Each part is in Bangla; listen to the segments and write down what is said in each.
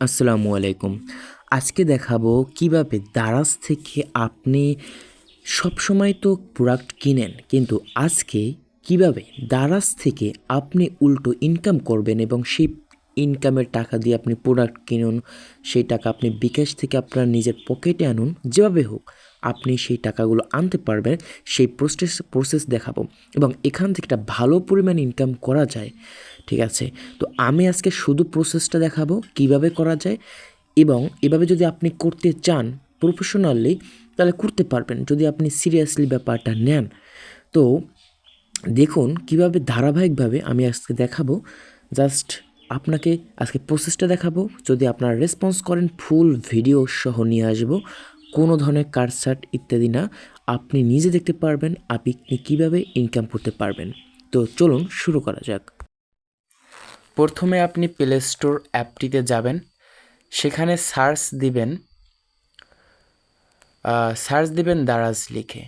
আসসালামু আলাইকুম। আজকে দেখাবো কীভাবে দারাজ থেকে আপনি সবসময় তো প্রোডাক্ট কিনেন, কিন্তু আজকে কীভাবে দারাজ থেকে আপনি উল্টো ইনকাম করবেন এবং সেই ইনকামের টাকা দিয়ে আপনি প্রোডাক্ট কিনুন, সেই টাকা আপনি বিকাশ থেকে আপনার নিজের পকেটে আনুন, যেভাবে হোক আপনি সেই টাকাগুলো আনতে পারবেন, সেই প্রসেস প্রসেস দেখাবো। এবং এখান থেকে একটা ভালো পরিমাণ ইনকাম করা যায় ঠিক আছে? তো আমি আজকে শুধু প্রসেসটা দেখাবো কীভাবে করা যায় এবং এভাবে যদি আপনি করতে চান প্রফেশনালি তাহলে করতে পারবেন যদি আপনি সিরিয়াসলি ব্যাপারটা নেন। তো দেখুন কীভাবে ধারাবাহিকভাবে আমি আজকে দেখাবো। জাস্ট আপনাকে আজকে প্রসেসটা দেখাবো। যদি আপনারা রেসপন্স করেন ফুল ভিডিও সহ নিয়ে আসব। কোনো ধরনের কারসাট ইত্যাদি না। আপনি নিজে দেখতে পারবেন, আপনি কীভাবে ইনকাম করতে পারবেন। তো চলুন শুরু করা যাক। প্রথমে আপনি প্লে স্টোর অ্যাপটিতে যাবেন, সেখানে সার্চ দিবেন সার্চ দিবেন দারাজ লিখে।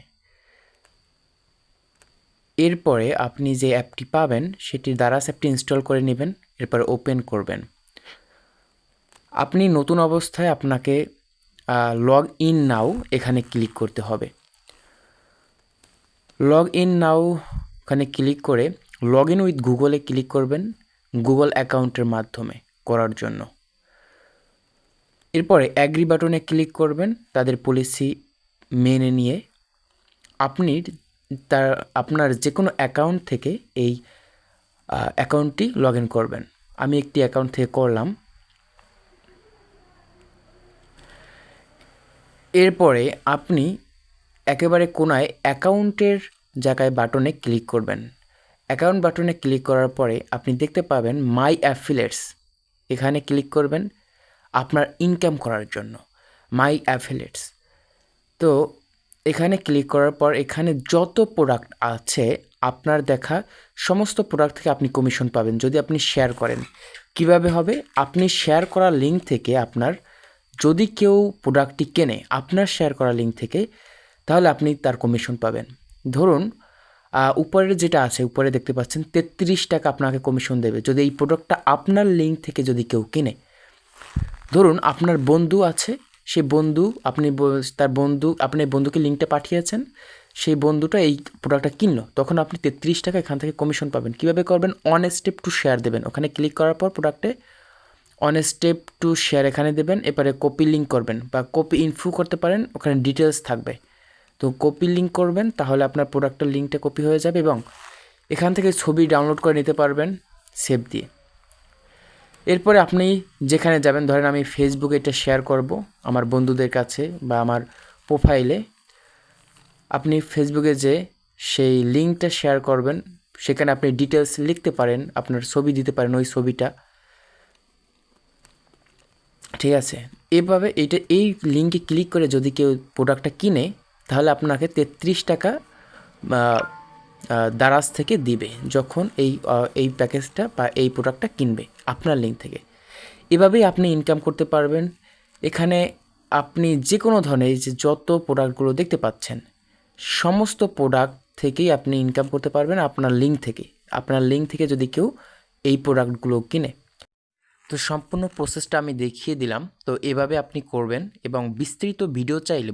এরপরে আপনি যে অ্যাপটি পাবেন, সেটি দারাজ অ্যাপটি ইনস্টল করে নেবেন, এরপরে ওপেন করবেন। আপনি নতুন অবস্থায় আপনাকে লগ ইন নাও এখানে ক্লিক করতে হবে। লগ ইন নাও ওখানে ক্লিক করে লগ ইন উইথ গুগলে ক্লিক করবেন। গুগল অ্যাকাউন্টের মাধ্যমে করার জন্য। এরপরে অ্যাগ্রি বাটনে ক্লিক করবেন, তাদের পলিসি মেনে নিয়ে। আপনি তার, আপনার যে কোনো অ্যাকাউন্ট থেকে এই অ্যাকাউন্টটি লগ ইন করবেন। আমি একটি অ্যাকাউন্ট থেকে করলাম। এরপরে আপনি একেবারে কোনায় অ্যাকাউন্টের জায়গায় বাটনে ক্লিক করবেন। অ্যাকাউন্ট বাটনে ক্লিক করার পরে আপনি দেখতে পাবেন মাই অ্যাফিলেটস। এখানে ক্লিক করবেন আপনার ইনকাম করার জন্য, মাই অ্যাফিলেটস। তো এখানে ক্লিক করার পর এখানে যত প্রোডাক্ট আছে, আপনার দেখা সমস্ত প্রোডাক্ট থেকে আপনি কমিশন পাবেন যদি আপনি শেয়ার করেন। কীভাবে হবে? আপনি শেয়ার করা লিঙ্ক থেকে আপনার যদি কেউ প্রোডাক্টটি কেনে, আপনার শেয়ার করা লিঙ্ক থেকে, তাহলে আপনি তার কমিশন পাবেন। ধরুন উপরের যেটা আছে, উপরে দেখতে পাচ্ছেন, তেত্রিশ টাকা আপনাকে কমিশন দেবে। যদি এই প্রোডাক্টটা আপনার লিঙ্ক থেকে যদি কেউ কিনে, ধরুন আপনার বন্ধু আছে, সেই বন্ধু আপনি তার বন্ধু, আপনি বন্ধুকে লিঙ্কটা পাঠিয়েছেন, সেই বন্ধুটা এই প্রোডাক্টটা কিনলো, তখন আপনি তেত্রিশ টাকা এখান থেকে কমিশন পাবেন। কীভাবে করবেন? অন স্টেপ টু শেয়ার দেবেন। ওখানে ক্লিক করার পর প্রোডাক্টে অন স্টেপ টু শেয়ার এখানে দেবেন এবারে কপি লিঙ্ক করবেন বা কপি ইনফু করতে পারেন, ওখানে ডিটেলস থাকবে। তো কপি লিঙ্ক করবেন, তাহলে আপনার প্রোডাক্টের লিঙ্কটা কপি হয়ে যাবে এবং এখান থেকে ছবি ডাউনলোড করে নিতে পারবেন সেভ দিয়ে। এরপরে আপনি যেখানে যাবেন, ধরেন আমি ফেসবুকে এটা শেয়ার করব আমার বন্ধুদের কাছে বা আমার প্রোফাইলে আপনি ফেসবুকে যে সেই লিঙ্কটা শেয়ার করবেন, সেখানে আপনি ডিটেলস লিখতে পারেন, আপনার ছবি দিতে পারেন ওই ছবিটা। ঠিক আছে? এভাবে এইটা, এই লিঙ্কে ক্লিক করে যদি কেউ প্রোডাক্টটা কিনে তাহলে আপনাকে তেত্রিশ টাকা দারাজ থেকে দিবে যখন এই এই প্যাকেজটা বা এই প্রোডাক্টটা কিনবে আপনার লিঙ্ক থেকে। এভাবেই আপনি ইনকাম করতে পারবেন। এখানে আপনি যে কোনো ধরনের যে যত প্রোডাক্টগুলো দেখতে পাচ্ছেন, সমস্ত প্রোডাক্ট থেকেই আপনি ইনকাম করতে পারবেন আপনার লিঙ্ক থেকে। আপনার লিঙ্ক থেকে যদি কেউ এই প্রোডাক্টগুলো কিনে। তো সম্পূর্ণ প্রসেসটা আমি দেখিয়ে দিলাম। তো এভাবে আপনি করবেন এবং বিস্তৃত ভিডিও চাইলে